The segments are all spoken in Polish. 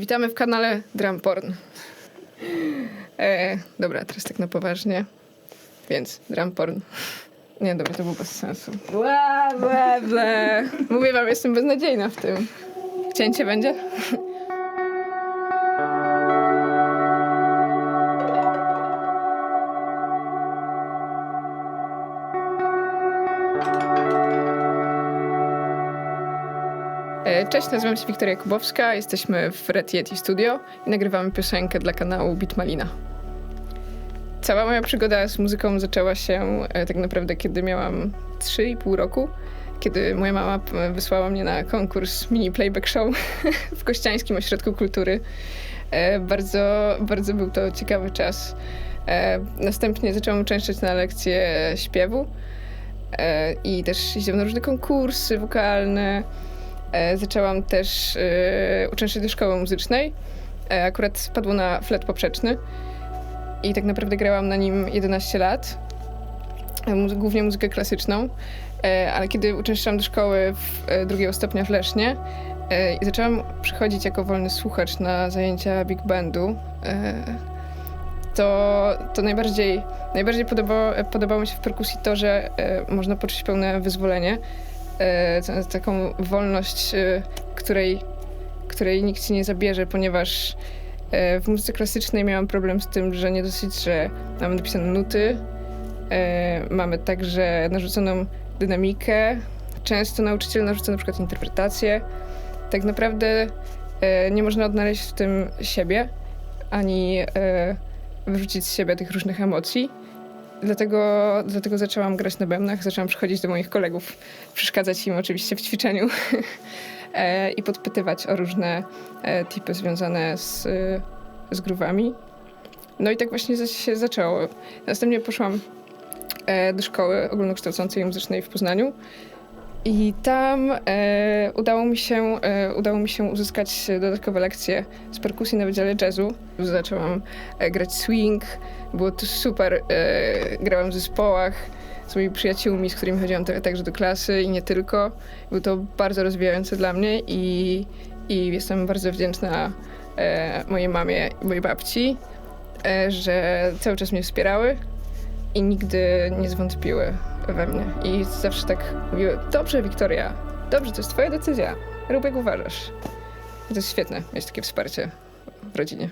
Witamy w kanale Drumporn. E, dobra, teraz tak na poważnie. Więc Drumporn. Nie, dobra, to było bez sensu. Bla, bla, bla. Mówię wam, jestem beznadziejna w tym. Cięcie będzie? Cześć, nazywam się Wiktoria Kubowska, jesteśmy w Red Yeti Studio i nagrywamy piosenkę dla kanału Bitmalina. Cała moja przygoda z muzyką zaczęła się e, tak naprawdę, kiedy miałam 3,5 roku, kiedy moja mama p- wysłała mnie na konkurs mini playback show w Kościańskim Ośrodku Kultury. E, Bardzo, bardzo był to ciekawy czas. E, Następnie zaczęłam uczęszczać na lekcje śpiewu e, i też jeździłam na różne konkursy wokalne. E, Zaczęłam też e, uczęszczać do szkoły muzycznej. E, Akurat spadło na flet poprzeczny i tak naprawdę grałam na nim 11 lat. Głównie muzykę klasyczną, ale kiedy uczęszczałam do szkoły drugiego stopnia w Lesznie i zaczęłam przychodzić jako wolny słuchacz na zajęcia big bandu, to, to najbardziej, najbardziej podobało, podobało mi się w perkusji to, że można poczuć pełne wyzwolenie e, taką wolność, e, której, której nikt ci nie zabierze, ponieważ e, w muzyce klasycznej miałam problem z tym, że nie dosyć, że mamy napisane nuty, e, mamy także narzuconą dynamikę. Często nauczyciel narzuca na przykład interpretację. Tak naprawdę e, nie można odnaleźć w tym siebie, ani e, wyrzucić z siebie tych różnych emocji. Dlatego, dlatego zaczęłam grać na bębnach, zaczęłam przychodzić do moich kolegów, przeszkadzać im oczywiście w ćwiczeniu e, i podpytywać o różne e, tipy związane z, e, z grówami. No i tak właśnie się zaczęło. Następnie poszłam do szkoły ogólnokształcącej muzycznej w Poznaniu. I tam e, udało, mi się, e, udało mi się uzyskać dodatkowe lekcje z perkusji na Wydziale Jazzu. Zaczęłam e, grać swing, było to super. E, grałam w zespołach z moimi przyjaciółmi, z którymi chodziłam także do klasy i nie tylko. Było to bardzo rozwijające dla mnie i, i jestem bardzo wdzięczna e, mojej mamie i mojej babci, e, że cały czas mnie wspierały i nigdy nie zwątpiły we mnie. I zawsze tak mówiły, dobrze Wiktoria, dobrze, to jest twoja decyzja, rób jak uważasz. To jest świetne, mieć takie wsparcie w rodzinie.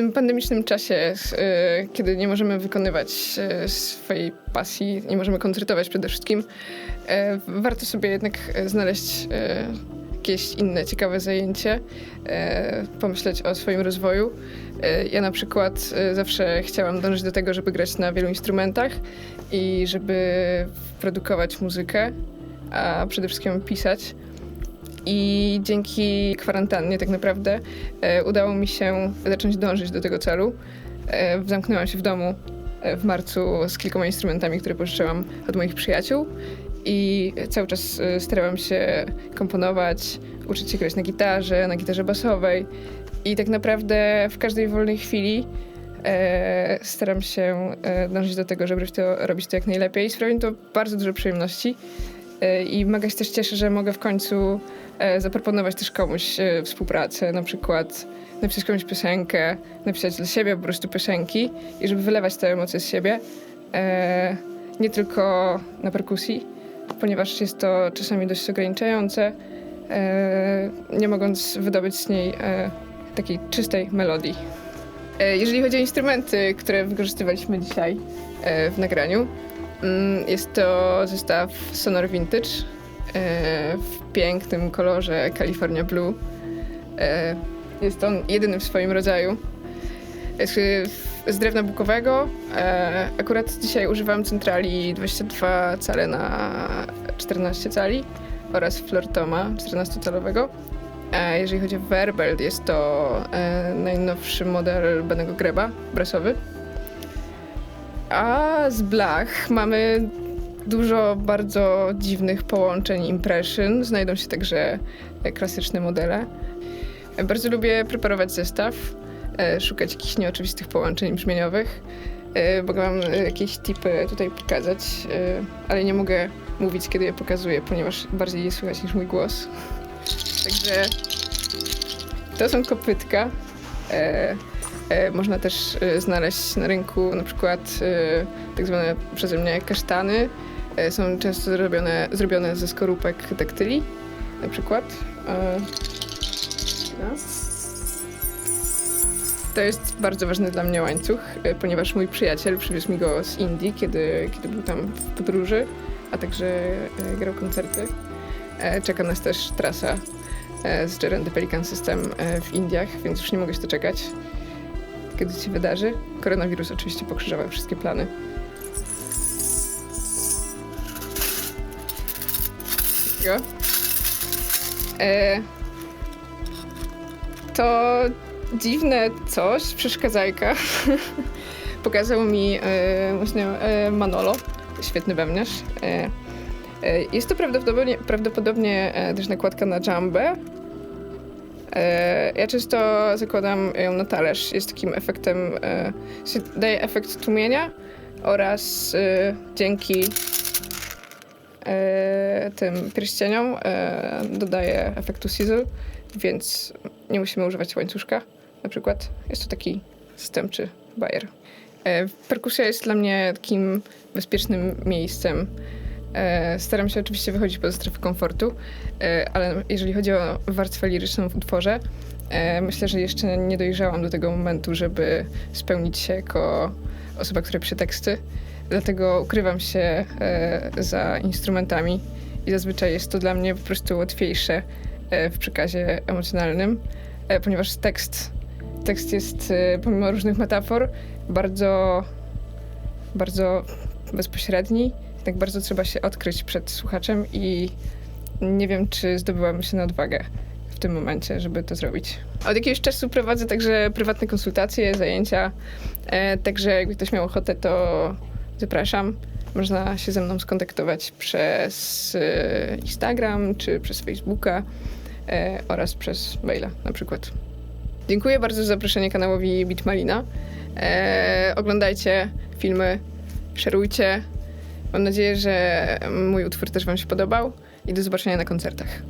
Tym pandemicznym czasie, e, kiedy nie możemy wykonywać e, swojej pasji, nie możemy koncertować przede wszystkim, e, warto sobie jednak znaleźć jakieś inne ciekawe zajęcie, pomyśleć o swoim rozwoju. Ja na przykład zawsze chciałam dążyć do tego, żeby grać na wielu instrumentach i żeby produkować muzykę, a przede wszystkim pisać. I dzięki kwarantannie tak naprawdę e, udało mi się zacząć dążyć do tego celu. E, zamknęłam się w domu e, w marcu z kilkoma instrumentami, które pożyczyłam od moich przyjaciół i cały czas starałam się komponować, uczyć się grać na gitarze, na gitarze basowej i tak naprawdę w każdej wolnej chwili e, staram się dążyć do tego, żeby to, robić to jak najlepiej. Sprawia mi to bardzo dużo przyjemności i mega się też cieszę, że mogę w końcu e, zaproponować też komuś e, współpracę, na przykład napisać komuś piosenkę, napisać dla siebie po prostu piosenki i żeby wylewać te emocje z siebie, e, nie tylko na perkusji, ponieważ jest to czasami dość ograniczające, e, nie mogąc wydobyć z niej e, takiej czystej melodii. E, jeżeli chodzi o instrumenty, które wykorzystywaliśmy dzisiaj e, w nagraniu, jest to zestaw Sonor Vintage e, w pięknym kolorze California Blue. E, Jest on jedyny w swoim rodzaju. Jest w- z drewna bukowego. E, Akurat dzisiaj używam centrali 22 cale na 14 cali oraz Flortoma 14-calowego. E, Jeżeli chodzi o Verbel, jest to e, najnowszy model Benego Greba, brasowy. A z blach mamy dużo bardzo dziwnych połączeń impression. Znajdą się także klasyczne modele. Bardzo lubię preparować zestaw, e, szukać jakichś nieoczywistych połączeń brzmieniowych. E, Mogę wam jakieś tipy tutaj pokazać, e, ale nie mogę mówić, kiedy je pokazuję, ponieważ bardziej je słychać niż mój głos. Także to są kopytka. E, można też e, znaleźć na rynku na przykład e, tak zwane przeze mnie kasztany. Są często zrobione, zrobione ze skorupek daktyli na przykład. To jest bardzo ważny dla mnie łańcuch, ponieważ mój przyjaciel przywiózł mi go z Indii, kiedy, kiedy był tam w podróży, a także grał koncerty. Czeka nas też trasa z the Pelican System w Indiach, więc już nie mogę się doczekać, kiedy się wydarzy. Koronawirus oczywiście pokrzyżował wszystkie plany. E, to dziwne coś, przeszkadzajka, pokazał mi e, właśnie e, Manolo, świetny wełniarz. E, jest to prawdopodobnie, prawdopodobnie też nakładka na jambę. E, ja często zakładam ją na talerz. Jest takim efektem, e, daje efekt tłumienia oraz e, dzięki tym pierścieniom dodaje efektu sizzle, więc nie musimy używać łańcuszka na przykład. Jest to taki zastępczy bajer. Perkusja jest dla mnie takim bezpiecznym miejscem. E, staram się oczywiście wychodzić poza strefę komfortu, e, ale jeżeli chodzi o warstwę liryczną w utworze, e, myślę, że jeszcze nie dojrzałam do tego momentu, żeby spełnić się jako osoba, która pisze teksty. Dlatego ukrywam się za instrumentami i zazwyczaj jest to dla mnie po prostu łatwiejsze w przekazie emocjonalnym, ponieważ tekst, tekst jest pomimo różnych metafor bardzo, bardzo bezpośredni. Tak bardzo trzeba się odkryć przed słuchaczem i nie wiem, czy zdobyłabym się na odwagę w tym momencie, żeby to zrobić. Od jakiegoś czasu prowadzę także prywatne konsultacje, zajęcia, e, także jakby ktoś miał ochotę, to zapraszam. Można się ze mną skontaktować przez e, Instagram czy przez Facebooka e, oraz przez maila na przykład. Dziękuję bardzo za zaproszenie kanałowi Bitmalina. E, oglądajcie filmy, szerujcie. Mam nadzieję, że mój utwór też Wam się podobał i do zobaczenia na koncertach.